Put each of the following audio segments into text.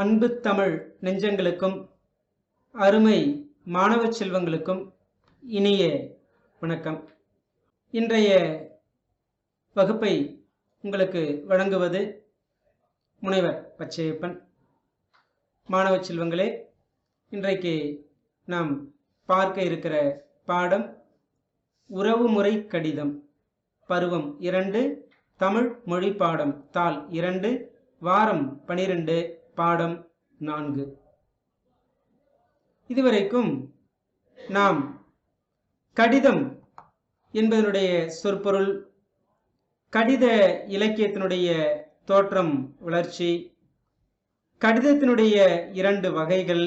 அன்பு தமிழ் நெஞ்சங்களுக்கும் அருமை மாணவ செல்வங்களுக்கும் இனிய வணக்கம். இன்றைய வகுப்பை உங்களுக்கு வழங்குவது முனைவர் பச்சையப்பன். மாணவ செல்வங்களே இன்றைக்கு நாம் பார்க்க இருக்கிற பாடம் உறவுமுறை கடிதம் பருவம் இரண்டு தமிழ் மொழி பாடம் தாள் இரண்டு வாரம் பனிரெண்டு. பாடம் நான்கு. இதுவரைக்கும் நாம் கடிதம் என்பதனுடைய சொற்பொருள் கடித இலக்கியத்தினுடைய தோற்றம் வளர்ச்சி கடிதத்தினுடைய இரண்டு வகைகள்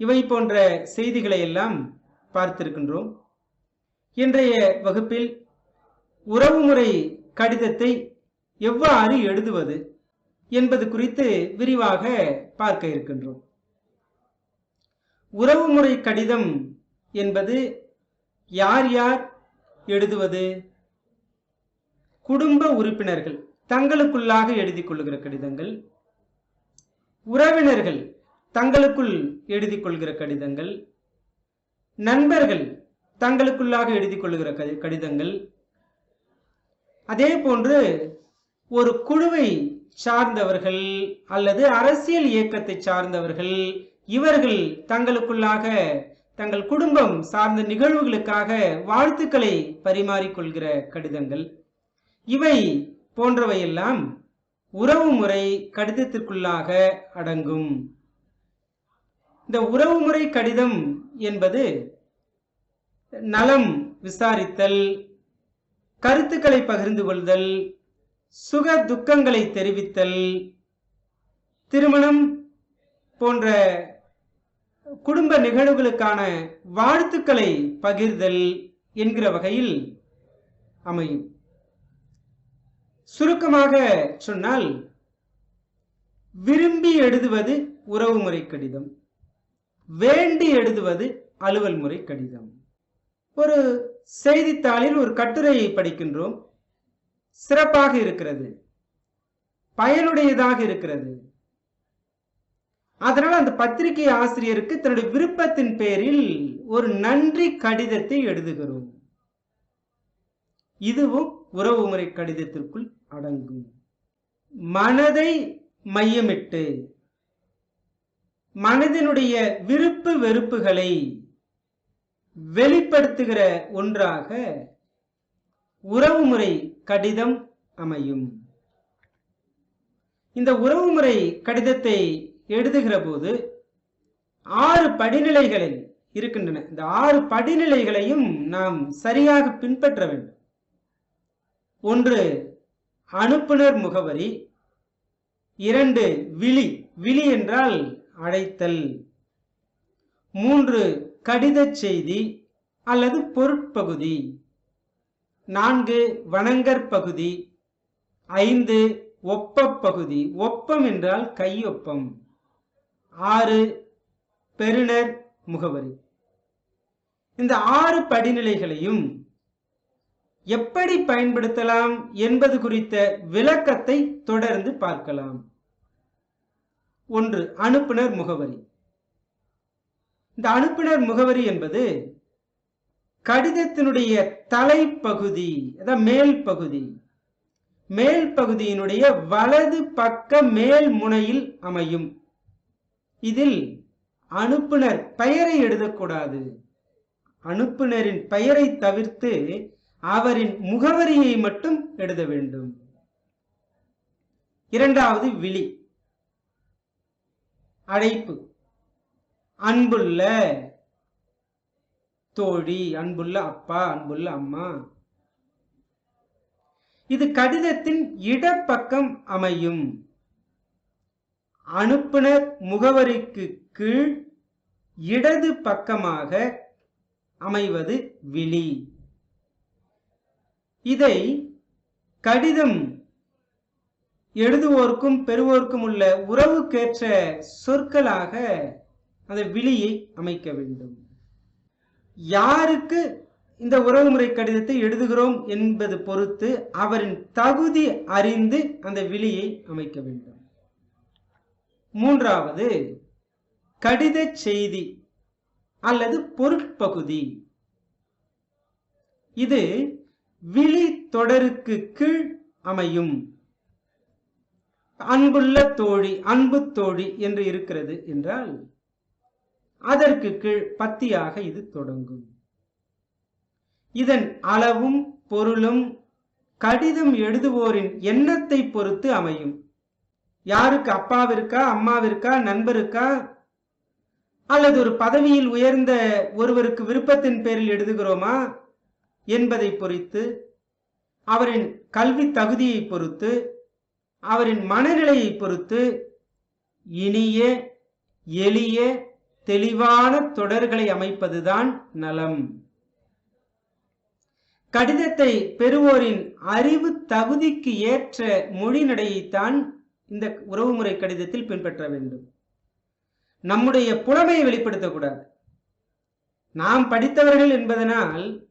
இவை போன்ற செய்திகளை எல்லாம் பார்த்திருக்கின்றோம். இன்றைய வகுப்பில் உறவுமுறை கடிதத்தை எவ்வாறு எழுதுவது? என்பது குறித்து விரிவாக பார்க்க இருக்கின்றோம். உறவுமுறை கடிதம் என்பது யார் யார் எழுதுவது? குடும்ப உறுப்பினர்கள் தங்களுக்குள்ளாக எழுதி கொள்ளுகிற கடிதங்கள். உறவினர்கள் தங்களுக்குள் எழுதி கொள்கிற கடிதங்கள். நண்பர்கள் தங்களுக்குள்ளாக எழுதி கொள்ளுகிற கடிதங்கள். அதே போன்று ஒரு குழுவை சார்ந்தவர்கள் அல்லது அரசியல் இயக்கத்தை சார்ந்தவர்கள் இவர்கள் தங்களுக்குள்ளாக தங்கள் குடும்பம் சார்ந்த நிகழ்வுகளுக்காக வாழ்த்துக்களை பரிமாறிக்கொள்கிற கடிதங்கள். இவை போன்றவையெல்லாம் உறவுமுறை கடிதத்திற்குள்ளாக அடங்கும். இந்த உறவுமுறை கடிதம் என்பது நலம் விசாரித்தல் கருத்துக்களை பகிர்ந்து கொள்தல் சுக துக்கங்களை தெரிவித்தல் திருமணம் போன்ற குடும்ப நிகழ்வுகளுக்கான வாழ்த்துக்களை பகிர்தல் என்கிற வகையில் அமையும். சுருக்கமாக சொன்னால் விரும்பி எழுதுவது உறவுமுறை கடிதம் வேண்டி எழுதுவது அலுவல் முறை கடிதம். ஒரு செய்தித்தாளில் ஒரு கட்டுரையை படிக்கின்றோம். சிறப்பாக இருக்கிறது. பயனுடையதாக இருக்கிறது. அதனால் அந்த பத்திரிகை ஆசிரியருக்கு தன்னுடைய விருப்பத்தின் பேரில் ஒரு நன்றி கடிதத்தை எழுதுகிறோம். இதுவும் உறவுமுறை கடிதத்திற்குள் அடங்கும். மனதை மையமிட்டு மனதினுடைய விருப்பு வெறுப்புகளை வெளிப்படுத்துகிற ஒன்றாக உறவுமுறை கடிதம் அமையும். இந்த உறவுமுறை கடிதத்தை எழுதுகிற போது ஆறு படிநிலைகளில் இருக்கின்றன. இந்த ஆறு படிநிலைகளையும் நாம் சரியாக பின்பற்ற வேண்டும். ஒன்று அனுப்புனர் முகவரி. இரண்டு விழி. விழி என்றால் அழைத்தல் மூன்று கடிதச் செய்தி அல்லது பொருட்பகுதி. நான்கு வணங்கற் பகுதி ஐந்து ஒப்பப் பகுதி. ஒப்பம் என்றால் கையொப்பம். ஆறு பெருணர் முகவரி. இந்த ஆறு படிநிலைகளையும் எப்படி பயன்படுத்தலாம் என்பது குறித்த விளக்கத்தை தொடர்ந்து பார்க்கலாம். ஒன்று அனுப்புனர் முகவரி. இந்த அனுப்புனர் முகவரி என்பது கடிதத்தினுடைய தலைப்பகுதி அதான் மேல் பகுதி மேல் பகுதியினுடைய வலது பக்க மேல் முனையில் அமையும். இதில் அனுப்புனர் பெயரை எழுதக்கூடாது. அனுப்புனரின் பெயரை தவிர்த்து அவரின் முகவரியை மட்டும் எழுத வேண்டும். இரண்டாவது விழி. அழைப்பு. அன்புள்ள தோழி அன்புள்ள அப்பா அன்புள்ள அம்மா. இது கடிதத்தின் இடப்பக்கம் அமையும். அனுப்புனர் முகவரிக்கு கீழ் இடது பக்கமாக அமைவது விழி. இதை கடிதம் எழுதுவோருக்கும் பெறுவோருக்கும் உள்ள உறவுக்கேற்ற சொற்களாக அந்த விழியை அமைக்க வேண்டும். யாருக்கு இந்த உறவுமுறை கடிதத்தை எழுதுகிறோம் என்பது பொறுத்து அவரின் தகுதி அறிந்து அந்த விழியை அமைக்க வேண்டும். மூன்றாவது கடித செய்தி அல்லது பொருட்பகுதி. இது விழி தொடருக்கு கீழ் அமையும். அன்புள்ள தோழி அன்பு தோழி என்று இருக்கிறது என்றால் அதற்கு கீழ் பத்தியாக இது தொடங்கும். இதன் அளவும் பொருளும் கடிதம் எழுதுவோரின் எண்ணத்தை பொறுத்து அமையும். யாருக்கு அப்பாவிற்கா அம்மாவிற்கா நண்பருக்கா அல்லது ஒரு பதவியில் உயர்ந்த ஒருவருக்கு விருப்பத்தின் பேரில் எழுதுகிறோமா என்பதை பொறுத்து அவரின் கல்வி தகுதியை பொறுத்து அவரின் மனநிலையை பொறுத்து இனிய எளிய தெளிவான தொடர்களை அமைப்பதுதான் நலம். கடிதத்தை பெறுவோரின் அறிவு தகுதிக்கு ஏற்ற மொழி நடையைத்தான் இந்த உறவுமுறை கடிதத்தில் பின்பற்ற வேண்டும். நம்முடைய புலமையை வெளிப்படுத்தக்கூடாது. நாம் படித்தவர்கள் என்பதனால்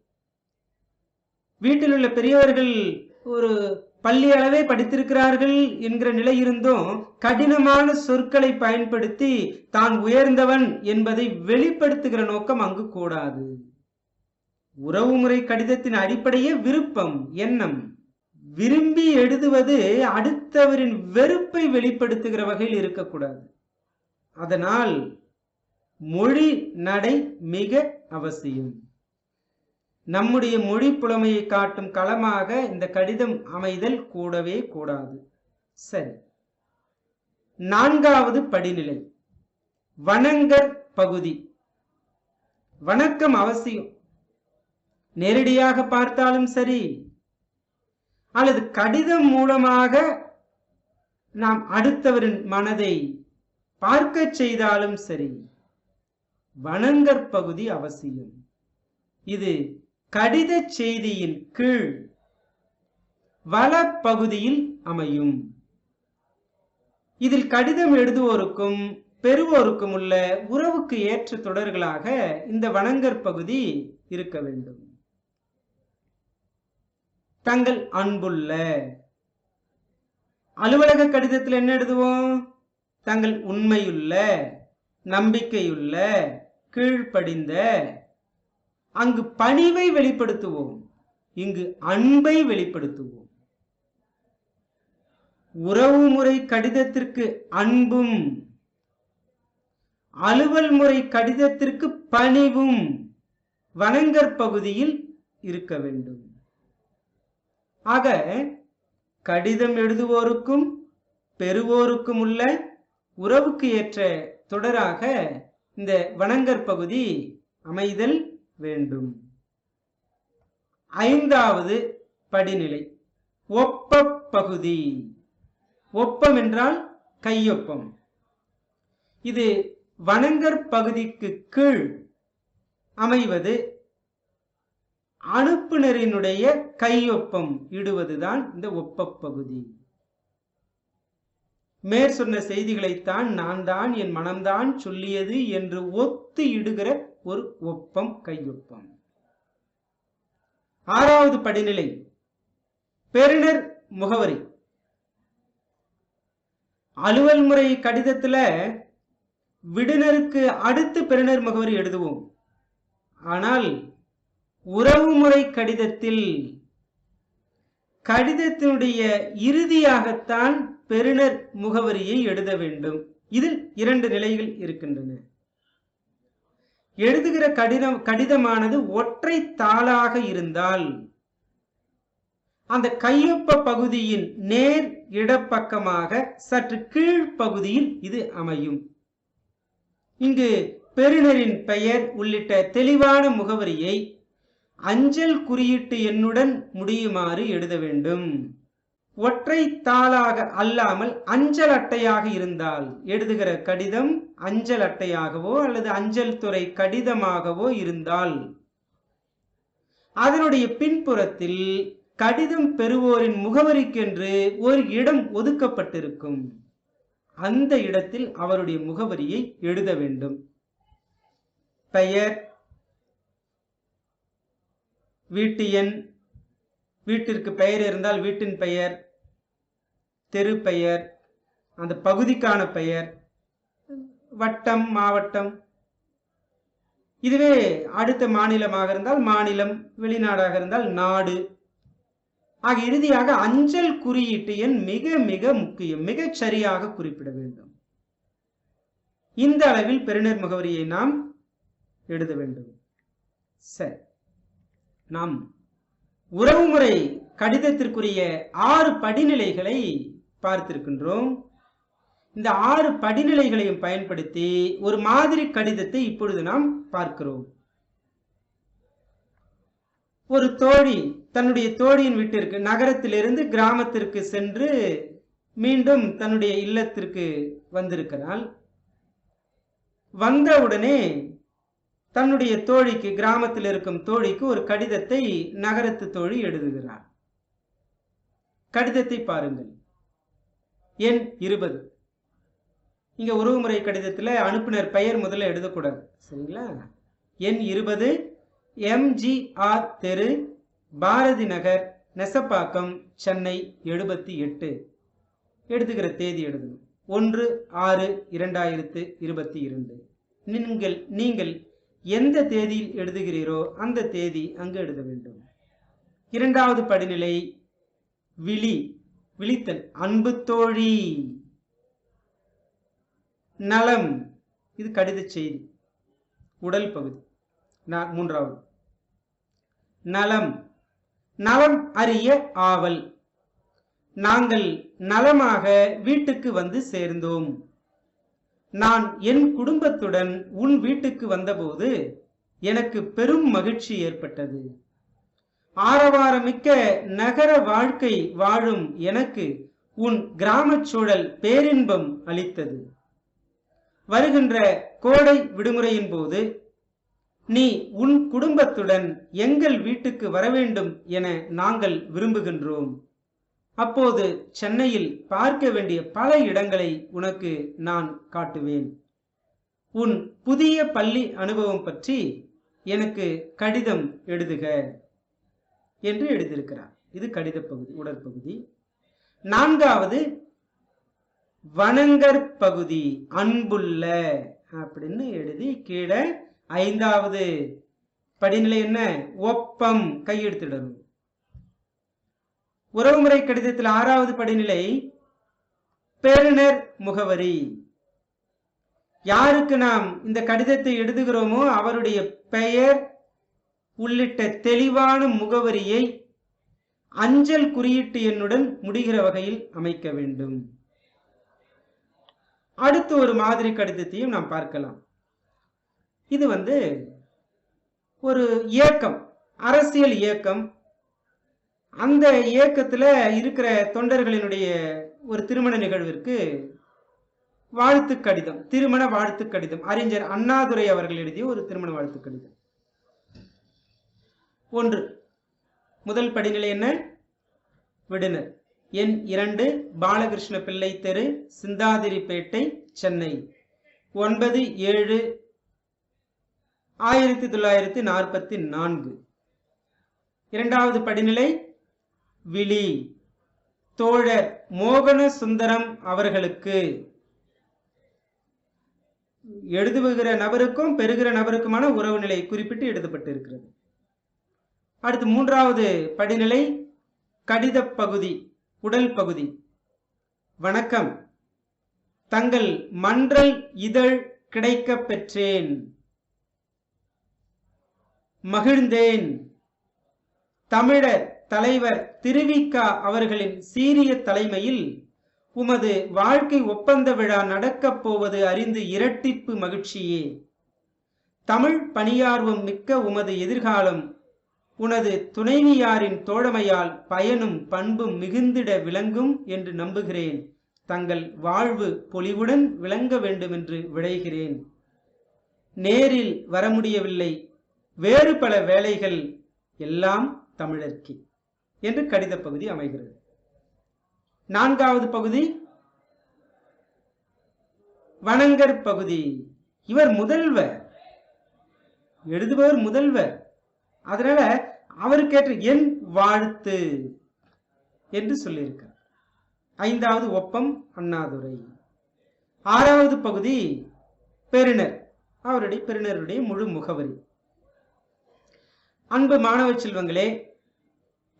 வீட்டில் உள்ள பெரியவர்கள் ஒரு பள்ளி அளவே படித்திருக்கிறார்கள் என்கிற நிலை இருந்தும் கடினமான சொற்களை பயன்படுத்தி தான் உயர்ந்தவன் என்பதை வெளிப்படுத்துகிற நோக்கம் அங்கு கூடாது. உறவுமுறை கடிதத்தின் அடிப்படையே விருப்பம் எண்ணம். விரும்பி எழுதுவது அடுத்தவரின் வெறுப்பை வெளிப்படுத்துகிற வகையில் இருக்கக்கூடாது. அதனால் மொழி நடை மிக அவசியம். நம்முடைய மொழி புலமையை காட்டும் களமாக இந்த கடிதம் அமைதல் கூடவே கூடாது. சரி. நான்காவது படிநிலை. வணங்கற் பகுதி. வணக்கம் அவசியம். நேரடியாக பார்த்தாலும் சரி அல்லது கடிதம் மூலமாக நாம் அடுத்தவரின் மனதை பார்க்க செய்தாலும் சரி வணங்கற் பகுதி அவசியம். இது கடித செய்தியின் கீழ் வளப்பகுதியில் அமையும். இதில் கடிதம் எழுதுவோருக்கும் பெறுவோருக்கும் உள்ள உறவுக்கு ஏற்ற தொடர்களாக இந்த வணங்கற் பகுதி இருக்க வேண்டும். தங்கள் அன்புள்ள அலுவலக கடிதத்தில் என்ன எழுதுவோம்? தங்கள் உண்மையுள்ள நம்பிக்கையுள்ள கீழ்ப்படிந்த அங்கு பணிவை வெளிப்படுத்துவோம். இங்கு அன்பை வெளிப்படுத்துவோம். உறவுமுறை கடிதத்திற்கு அன்பும் அலுவல் முறை கடிதத்திற்கு பணிவும் வணங்கற் பகுதியில் இருக்க வேண்டும். ஆக கடிதம் எழுதுவோருக்கும் பெறுவோருக்கும் உள்ள உறவுக்கு ஏற்ற தொடராக இந்த வணங்கற் பகுதி அமைதல் வேண்டும். ஐந்தாவது படிநிலை. ஒப்ப பகுதி. ஒப்பம் என்றால் கையொப்பம். இது வணங்கற் பகுதிக்கு கீழ் அமைவது அனுப்புனரினுடைய கையொப்பம் இடுவதுதான் இந்த ஒப்பப்பகுதி மேற் சொன்ன செய்திகளைத்தான் நான் தான் என் மனம்தான் சொல்லியது என்று ஒத்து இடுகிற ஒரு ஒப்பம் கையொப்பம். ஆறாவது படிநிலை பெறுநர் முகவரி. அலுவல் முறை கடிதத்துல விடுனருக்கு அடுத்து பெறுநர் முகவரி எழுதுவோம். ஆனால் உறவுமுறை கடிதத்தில் கடிதத்தினுடைய இறுதியாகத்தான் பெறுநர் முகவரியை எழுத வேண்டும். இதில் இரண்டு நிலைகள் இருக்கின்றன. எழுதுகிற கடிதம் கடிதமானது ஒற்றை தாளாக இருந்தால் அந்த கையொப்ப பகுதியின் நேர் இடப்பக்கமாக சற்று கீழ் பகுதியில் இது அமையும். இங்கு பெறுநரின் பெயர் உள்ளிட்ட தெளிவான முகவரியை அஞ்சல் குறியீட்டு எண்ணுடன் முடியுமாறு எழுத வேண்டும். ஒற்றை தாளாக அல்லாமல் அஞ்சல் அட்டையாக இருந்தால் எழுதுகிற கடிதம் அஞ்சல் அட்டையாகவோ அல்லது அஞ்சல் துறை கடிதமாகவோ இருந்தால் அதனுடைய பின்புறத்தில் கடிதம் பெறுவோரின் முகவரிக்கென்று ஒரு இடம் ஒதுக்கப்பட்டிருக்கும். அந்த இடத்தில் அவருடைய முகவரியை எழுத வேண்டும். பெயர் வீட்டு எண் வீட்டிற்கு பெயர் இருந்தால் வீட்டின் பெயர் தெரு பெயர் அந்த பகுதிக்கான பெயர் வட்டம் மாவட்டம். இதுவே அடுத்த மாநிலமாக இருந்தால் மாநிலம் வெளிநாடாக இருந்தால் நாடு. ஆக இறுதியாக அஞ்சல் குறியீட்டு எண் மிக மிக முக்கியம் மிகச் சரியாக குறிப்பிட வேண்டும். இந்த அளவில் பெருநர் முகவரியை நாம் எழுத வேண்டும். சரி. நாம் உறவுமுறை கடிதத்திற்குரிய ஆறு படிநிலைகளை பார்த்திருக்கின்றோம். இந்த ஆறு படிநிலைகளையும் பயன்படுத்தி ஒரு மாதிரி கடிதத்தை இப்பொழுது நாம் பார்க்கிறோம். ஒரு தோழி தன்னுடைய தோழியின் வீட்டிற்கு நகரத்திலிருந்து கிராமத்திற்கு சென்று மீண்டும் தன்னுடைய இல்லத்திற்கு வந்திருக்கிறாள். வந்தவுடனே தன்னுடைய தோழிக்கு கிராமத்தில் இருக்கும் தோழிக்கு ஒரு கடிதத்தை நகரத்து தோழி எழுதுகிறார் கடிதத்தை பாருங்கள். எண் இருபது. இங்க உறவுமுறை கடிதத்தில் அனுப்புனர் பெயர் முதல்ல எழுதக்கூடாது. சரிங்களா? எண் இருபது எம்ஜிஆர் தெரு பாரதி நகர் நெசப்பாக்கம் சென்னை எழுபத்தி எட்டு. எழுதுகிற தேதி எழுதணும். ஒன்று ஆறு இரண்டாயிரத்து இருபத்தி இரண்டு. நீங்கள் நீங்கள் எந்த தேதியில் எழுதுகிறீரோ அந்த தேதி அங்கு எழுத வேண்டும். இரண்டாவது படிநிலை விழி விழித்தல் அன்பு தோழி. நலம். இது கடித செய்தி. உடல் பகுதி. மூன்றாவது. நலம். நலம் அறிய ஆவல். நாங்கள் நலமாக வீட்டுக்கு வந்து சேர்ந்தோம். நான் என் குடும்பத்துடன் உன் வீட்டுக்கு வந்தபோது எனக்கு பெரும் மகிழ்ச்சி ஏற்பட்டது. ஆரவாரமிக்க நகர வாழ்க்கை வாழும் எனக்கு உன் கிராமச் சூழல் பேரின்பம் அளித்தது. வருகின்ற கோடை விடுமுறையின் போது நீ உன் குடும்பத்துடன் எங்கள் வீட்டுக்கு வரவேண்டும் என நாங்கள் விரும்புகின்றோம். அப்போது சென்னையில் பார்க்க வேண்டிய பல இடங்களை உனக்கு நான் காட்டுவேன். உன் புதிய பள்ளி அனுபவம் பற்றி எனக்கு கடிதம் எழுதுக என்று எழுதியிருக்கிறார். இது கடித பகுதி உடற்பகுதி. நான்காவது வணங்கற்பகுதி அன்புள்ள அப்படின்னு எழுதி கீழே ஐந்தாவது படிநிலை என்ன? ஒப்பம் கையெழுத்திடணும். உறவுமுறை கடிதத்தில் ஆறாவது படிநிலை பெறுநர் முகவரி. யாருக்கு நாம் இந்த கடிதத்தை எழுதுகிறோமோ அவருடைய பெயர் உள்ளிட்ட தெளிவான முகவரியை அஞ்சல் குறியீட்டு எண்ணுடன் முடிகிற வகையில் அமைக்க வேண்டும். அடுத்து ஒரு மாதிரி கடிதத்தையும் நாம் பார்க்கலாம். இது வந்து ஒரு இயக்கம் அரசியல் இயக்கம். அந்த இயக்கத்துல இருக்கிற தொண்டர்களினுடைய ஒரு திருமண நிகழ்விற்கு வாழ்த்து கடிதம் திருமண வாழ்த்து கடிதம். அறிஞர் அண்ணாதுரை அவர்கள் எழுதிய ஒரு திருமண வாழ்த்து கடிதம். ஒன்று முதல் படிநிலை என்ன? விடுனர் எண் இரண்டு பாலகிருஷ்ண பிள்ளை தெரு சிந்தாதிரிப்பேட்டை சென்னை. ஒன்பது ஏழு ஆயிரத்தி தொள்ளாயிரத்தி நாற்பத்தி நான்கு. இரண்டாவது படிநிலை விழி. தோழர் மோகன சுந்தரம் அவர்களுக்கு. எழுதுகிற நபருக்கும் பெறுகிற நபருக்குமான உறவு நிலை குறிப்பிட்டு எழுதப்பட்டு இருக்கிறது அடுத்து மூன்றாவது படிநிலை கடிதப் பகுதி. உடல் பகுதி. வணக்கம். தங்கள் மன்றல் இதழ் கிடைக்கப் பெற்றேன். மகிழ்ந்தேன். தமிழர் தலைவர் திருவிக்கா அவர்களின் சீரிய தலைமையில் உமது வாழ்க்கை ஒப்பந்த விழா நடக்கப் போவது அறிந்து இரட்டிப்பு மகிழ்ச்சியே. தமிழ் பணியார்வம் மிக்க உமது எதிர்காலம் உனது துணைவியாரின் தோழமையால் பயனும் பண்பும் மிகுந்திட விளங்கும் என்று நம்புகிறேன். தங்கள் வாழ்வு பொலிவுடன் விளங்க வேண்டுமென்று விழைகிறேன். நேரில் வர முடியவில்லை வேறு பல வேலைகள் எல்லாம் தமிழர்க்கு என்று கடித பகுதி அமைகிறது. நான்காவது பகுதி வணங்கர் பகுதி. இவர் முதல்வர். எழுதுபவர் முதல்வர். அதனால அவருக்கேற்ற என் வாழ்த்து என்று சொல்லியிருக்கார் ஐந்தாவது ஒப்பம் அண்ணாதுரை. ஆறாவது பகுதி பெருணர் அவருடைய பெருணருடைய முழு முகவரி. அன்பு மாணவ செல்வங்களே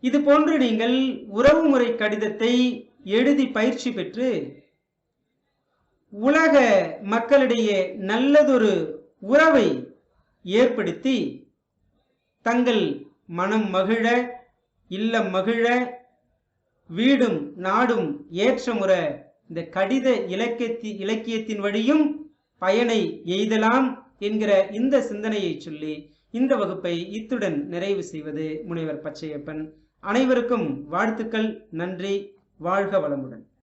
இது போன்று நீங்கள் உறவுமுறை கடிதத்தை எழுதி பயிற்சி பெற்று உலக மக்களிடையே நல்லதொரு உறவை ஏற்படுத்தி தங்கள் மனம் மகிழ இல்லம் மகிழ வீடும் நாடும் ஏற்றமுற இந்த கடித இலக்கியத்தி இலக்கியத்தின் வழியும் பயனை எய்தலாம் என்கிற இந்த சிந்தனையை சொல்லி இந்த வகுப்பை இத்துடன் நிறைவு செய்வது முனைவர் பச்சையப்பன். அனைவருக்கும் வாழ்த்துக்கள் நன்றி வாழ்க வளமுடன்.